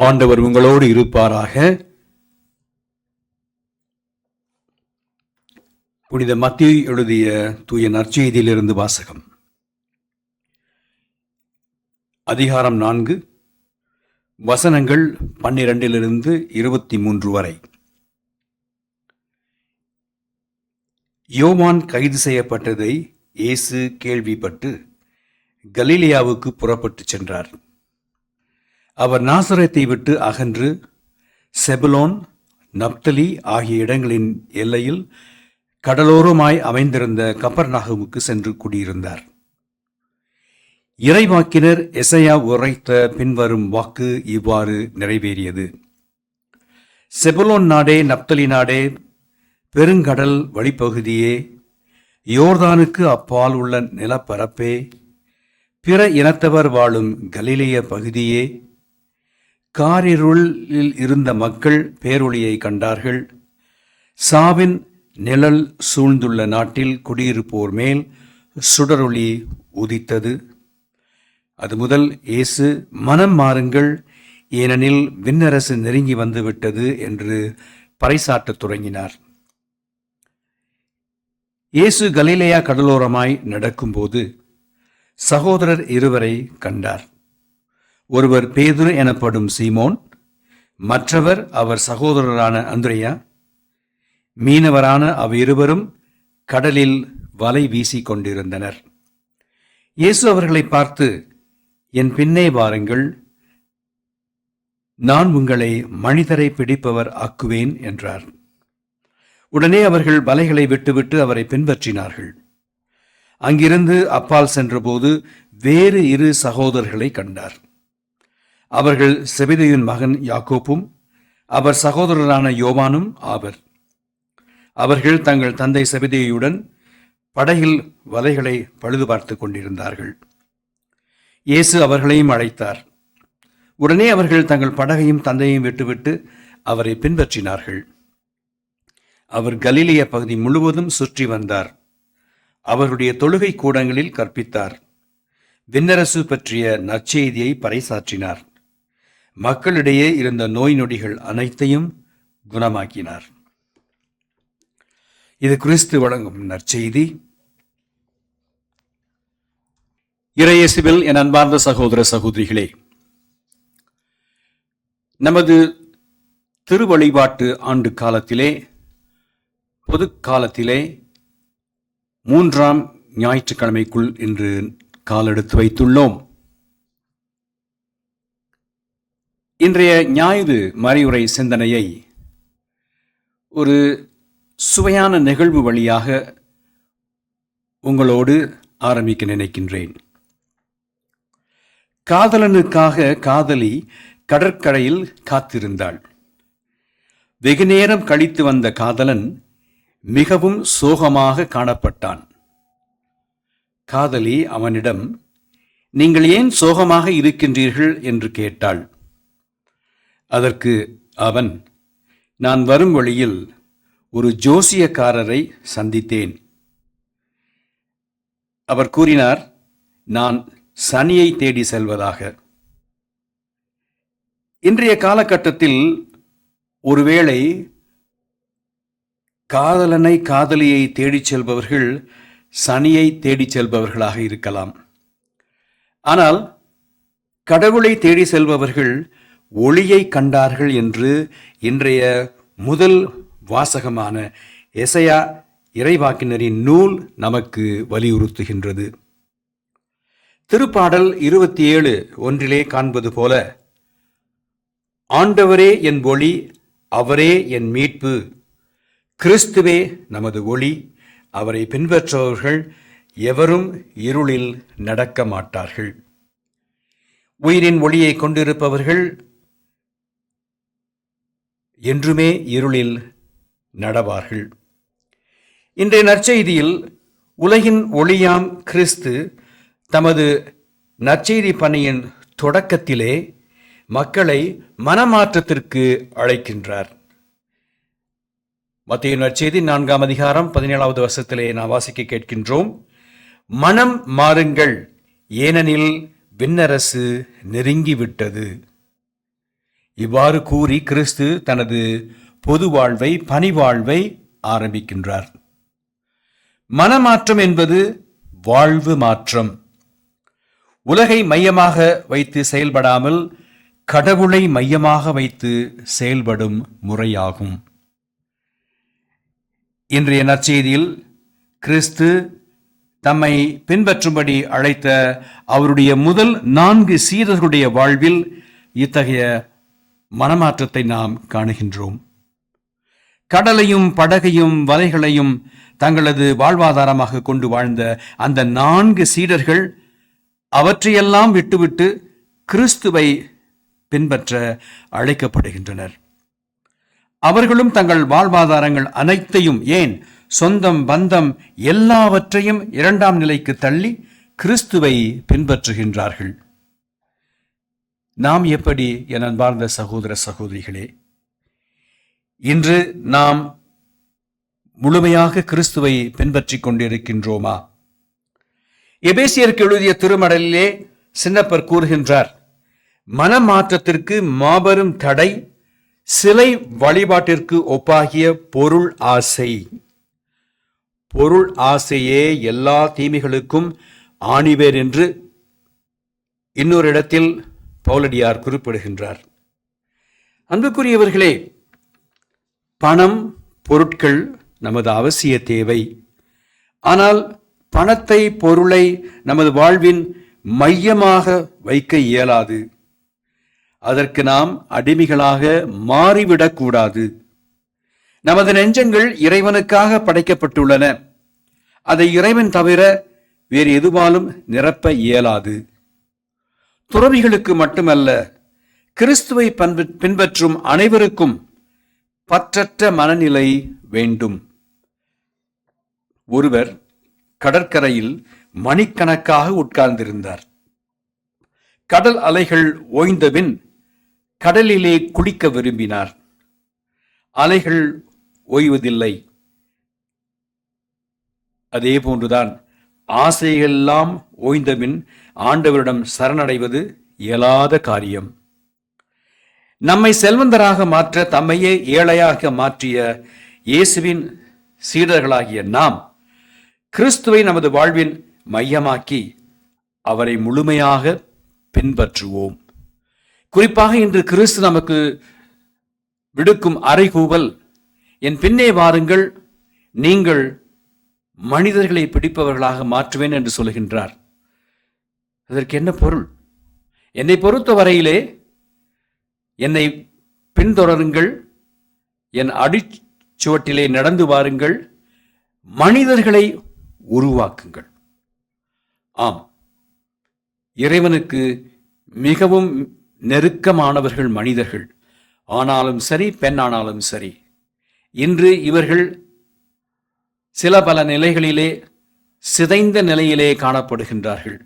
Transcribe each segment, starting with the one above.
ஆண்டவர் உங்களோடு இருப்பாராக. புனித மத்திய எழுதிய தூய நற்செய்தியிலிருந்து வாசகம். அதிகாரம் நான்கு வசனங்கள் பன்னிரண்டிலிருந்து இருபத்தி மூன்று வரை. யோவான் கைது செய்யப்பட்டதை இயேசு கேள்விப்பட்டு கலீலியாவுக்கு புறப்பட்டுச் சென்றார். அவர் நாசரத்தை விட்டு அகன்று செபுலோன் நப்தலி ஆகிய இடங்களின் எல்லையில் கடலோரமாய் அமைந்திருந்த கப்பர்நாகமுக்கு சென்று குடியிருந்தார். இறைவாக்கினர் எசையா உரைத்த பின்வரும் வாக்கு இவ்வாறு நிறைவேறியது. செபுலோன் நாடே நப்தலி நாடே பெருங்கடல் வழிப்பகுதியே யோர்தானுக்கு அப்பால் உள்ள நிலப்பரப்பே பிற இனத்தவர் வாழும் கலிலேய பகுதியே காரிருளில் இருந்த மக்கள் பேரொளியை கண்டார்கள். சாவின் நிழல் சூழ்ந்துள்ள நாட்டில் குடியிருப்போர் மேல் சுடரொளி உதித்தது. அது முதல் இயேசு மனம் மாறுங்கள் ஏனெனில் விண்ணரசு நெருங்கி வந்துவிட்டது என்று பறைசாட்டத் தொடங்கினார் இயேசு கலிலேயா கடலோரமாய் நடக்கும்போது சகோதரர் இருவரை கண்டார். ஒருவர் பேதுரு எனப்படும் சீமோன் மற்றவர் அவர் சகோதரரான அந்திரையா மீனவரான அவ்விருவரும் கடலில் வலை வீசி கொண்டிருந்தனர். இயேசு அவர்களை பார்த்து என் பின்னே வாருங்கள் நான் உங்களை மனிதரை பிடிப்பவர் ஆக்குவேன் என்றார். உடனே அவர்கள் வலைகளை விட்டுவிட்டு அவரை பின்பற்றினார்கள். அங்கிருந்து அப்பால் சென்றபோது வேறு இரு சகோதரர்களை கண்டார். அவர்கள் செபிதையின் மகன் யாக்கோப்பும் அவர் சகோதரரான யோவானும் ஆவர். அவர்கள் தங்கள் தந்தை செபிதையுடன் படகில் வலைகளை பழுது பார்த்து கொண்டிருந்தார்கள். இயேசு அவர்களையும் அழைத்தார். உடனே அவர்கள் தங்கள் படகையும் தந்தையும் விட்டுவிட்டு அவரை பின்பற்றினார்கள். அவர் கலிலிய பகுதி முழுவதும் சுற்றி வந்தார். அவருடைய தொழுகை கூடங்களில் கற்பித்தார். விண்ணரசு பற்றிய நற்செய்தியை பறைசாற்றினார். மக்களிடையே இருந்த நோய் நொடிகள் அனைத்தையும் குணமாக்கினார். இது கிறிஸ்து வழங்கும் நற்செய்தி. இறையேசுவில் என் அன்பார்ந்த சகோதர சகோதரிகளே நமது திருவழிபாட்டு ஆண்டு காலத்திலே பொது காலத்திலே மூன்றாம் ஞாயிற்றுக்கிழமைக்குள் இன்று காலெடுத்து வைத்துள்ளோம். இன்றைய ஞாயிறு மறையுறை சிந்தனையை ஒரு சுவையான நிகழ்வு வழியாக உங்களோடு ஆரம்பிக்க நினைக்கின்றேன். காதலனுக்காக காதலி கடற்கரையில் காத்திருந்தாள். வெகு நேரம் கழித்து வந்த காதலன் மிகவும் சோகமாக காணப்பட்டான். காதலி அவனிடம் நீங்கள் ஏன் சோகமாக இருக்கின்றீர்கள்? என்று கேட்டாள். அதற்கு அவன் நான் வரும் வழியில் ஒரு ஜோசியக்காரரை சந்தித்தேன். அவர் கூறினார் நான் சனியை தேடி செல்வதாக. இன்றைய காலகட்டத்தில் ஒருவேளை காதலனை காதலியை தேடிச் செல்பவர்கள் சனியை தேடிச் செல்பவர்களாக இருக்கலாம். ஆனால் கடவுளை தேடி செல்பவர்கள் ஒளியை கண்டார்கள் என்று இன்றைய முதல் வாசகமான எசையா இறைவாக்கினரின் நூல் நமக்கு வலியுறுத்துகின்றது. திருப்பாடல் இருபத்தி ஏழு ஒன்றிலே காண்பது போல ஆண்டவரே என் ஒளி அவரே என் மீட்பு. கிறிஸ்துவே நமது ஒளி அவரை பின்பற்றுபவர்கள் எவரும் இருளில் நடக்க மாட்டார்கள். உயிரின் ஒளியை கொண்டிருப்பவர்கள் என்றுமே இருளில் நடவார்கள். இன்றைய நற்செய்தியில் உலகின் ஒளியாம் கிறிஸ்து தமது நற்செய்தி பணியின் தொடக்கத்திலே மக்களை மனமாற்றத்திற்கு அழைக்கின்றார். மத்திய நற்செய்தி நான்காம் அதிகாரம் பதினேழாவது வருஷத்திலே நாம் வாசிக்க கேட்கின்றோம். மனம் மாறுங்கள் ஏனெனில் விண்ணரசு நெருங்கிவிட்டது. இவ்வாறு கூறி கிறிஸ்து தனது பொது வாழ்வை பணிவாழ்வை ஆரம்பிக்கின்றார். மனமாற்றம் என்பது வாழ்வு மாற்றம். உலகை மையமாக வைத்து செயல்படாமல் கடவுளை மையமாக வைத்து செயல்படும் முறையாகும். இன்றைய நற்செய்தியில் கிறிஸ்து தம்மை பின்பற்றும்படி அழைத்த அவருடைய முதல் நான்கு சீரர்களுடைய வாழ்வில் இத்தகைய மனமாற்றத்தை நாம் காணுகின்றோம். கடலையும் படகையும் வலைகளையும் தங்களது வாழ்வாதாரமாக கொண்டு வாழ்ந்த அந்த நான்கு சீடர்கள் அவற்றையெல்லாம் விட்டுவிட்டு கிறிஸ்துவை பின்பற்ற அழைக்கப்படுகின்றனர். அவர்களும் தங்கள் வாழ்வாதாரங்கள் அனைத்தையும் ஏன் சொந்தம் பந்தம் எல்லாவற்றையும் இரண்டாம் நிலைக்கு தள்ளி கிறிஸ்துவை பின்பற்றுகின்றார்கள். நாம் எப்படி என் அன்பார்ந்த சகோதர சகோதரிகளே? இன்று நாம் முழுமையாக கிறிஸ்துவை பின்பற்றிக் கொண்டிருக்கின்றோமா? எபேசியருக்கு எழுதிய திருமடலிலே சின்னப்பர் கூறுகின்றார் மனமாற்றத்திற்கு மாபெரும் தடை சிலை வழிபாட்டிற்கு ஒப்பாகிய பொருள் ஆசை. பொருள் ஆசையே எல்லா தீமைகளுக்கும் ஆணிவேர் என்று இன்னொரு இடத்தில் பவுலடியார் குறிப்பிடுகின்றார். அன்புக்குரியவர்களே பணம் பொருட்கள் நமது அவசிய தேவை. ஆனால் பணத்தை பொருளை நமது வாழ்வின் மையமாக வைக்க இயலாது. அதற்கு நாம் அடிமைகளாக மாறிவிடக்கூடாது நமது நெஞ்சங்கள் இறைவனுக்காக படைக்கப்பட்டுள்ளன. அதை இறைவன் தவிர வேறு எதுவாலும் நிரப்ப இயலாது. துறவிகளுக்கு மட்டுமல்ல கிறிஸ்துவை பின்பற்றும் அனைவருக்கும் பற்றற்ற மனநிலை வேண்டும். ஒருவர் கடற்கரையில் மணிக்கணக்காக உட்கார்ந்திருந்தார். கடல் அலைகள் ஓய்ந்தபின் கடலிலே குளிக்க விரும்பினார். அலைகள் ஓய்வதில்லை. அதே போன்றுதான் ஆசைகளெல்லாம் ஓய்ந்தபின் ஆண்டவரிடம் சரணடைவது இயலாத காரியம். நம்மை செல்வந்தராக மாற்ற தம்மையே ஏழையாக மாற்றிய இயேசுவின் சீடர்களாகிய நாம் கிறிஸ்துவை நமது வாழ்வின் மையமாக்கி அவரை முழுமையாக பின்பற்றுவோம். குறிப்பாக இன்று கிறிஸ்து நமக்கு விடுக்கும் அறைகூவல் என் பின்னே வாருங்கள் நீங்கள் மனிதர்களை பிடிப்பவர்களாக மாற்றுவேன் என்று சொல்கின்றார் அதற்கு என்ன பொருள்? என்னை பொறுத்தவரையிலே என்னை பின்தொடருங்கள் என் அடிச்சுவட்டிலே நடந்து வாருங்கள் மனிதர்களை உருவாக்குங்கள். ஆம் இறைவனுக்கு மிகவும் நெருக்கமானவர்கள் மனிதர்கள். ஆனாலும் சரி பெண்ணானாலும் சரி இன்று இவர்கள் சில பல நிலைகளிலே சிதைந்த நிலையிலே காணப்படுகின்றார்கள்.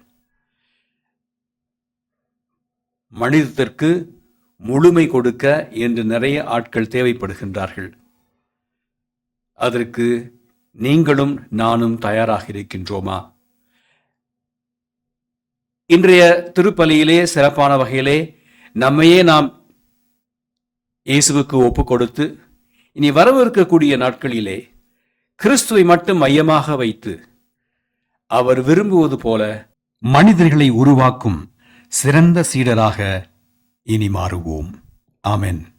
மனிதத்திற்கு முழுமை கொடுக்க என்று நிறைய ஆட்கள் தேவைப்படுகின்றார்கள். அதற்கு நீங்களும் நானும் தயாராக இருக்கின்றோமா? இன்றைய திருப்பலியிலே சிறப்பான வகையிலே நம்மையே நாம் இயேசுவுக்கு ஒப்பு கொடுத்து இனி வரவிருக்கக்கூடிய நாட்களிலே கிறிஸ்துவை மட்டும் மையமாக வைத்து அவர் விரும்புவது போல மனிதர்களை உருவாக்கும் சிறந்த சீடராக இனி மாறுவோம். ஆமென்.